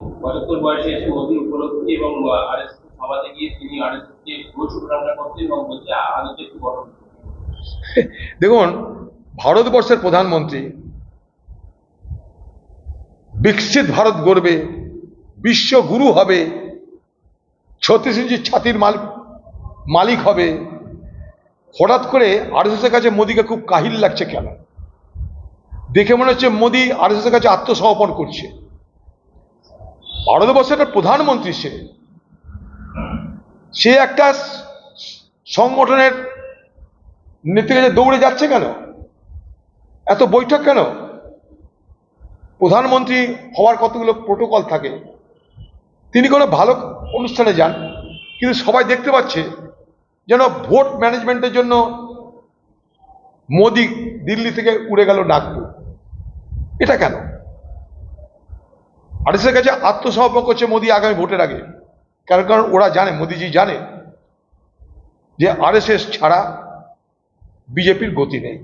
পঁচাত্তর বয়সে এসে মোদীর উপলব্ধি এবং আর এস সভাতে গিয়ে তিনি আর এস কে প্রোগ্রামটা করছেন এবং বলছে আদতে একটু গঠন দেখুন, ভারতবর্ষের প্রধানমন্ত্রী বিকশিত ভারত গড়বে, বিশ্বগুরু হবে, ছত্রিশ ইঞ্চির ছাতির মালিক মালিক হবে। হঠাৎ করে আরএসএসের কাছে মোদিকে খুব কাহিল লাগছে কেন? দেখে মনে হচ্ছে মোদি আরএসএসের কাছে আত্মসমর্পণ করছে। ভারতবর্ষের একটা প্রধানমন্ত্রী সে। সে একটা সংগঠনের কাছে দৌড়ে যাচ্ছে কেন? এত বৈঠক কেন? প্রধানমন্ত্রী হওয়ার কতগুলো প্রোটোকল থাকে? তিনি কোনো ভালো অনুষ্ঠানে যান, কিন্তু সবাই দেখতে পাচ্ছে যেন ভোট ম্যানেজমেন্টের জন্য মোদি দিল্লি থেকে উড়ে গেল নাগপুর। এটা কেন? আরএসের কাছে আত্মসমর্পণ করছে মোদী আগামী ভোটের আগে। কারণ কারণ ওরা জানে, মোদিজি জানে যে আরএসএস ছাড়া বিজেপির গতি নেই।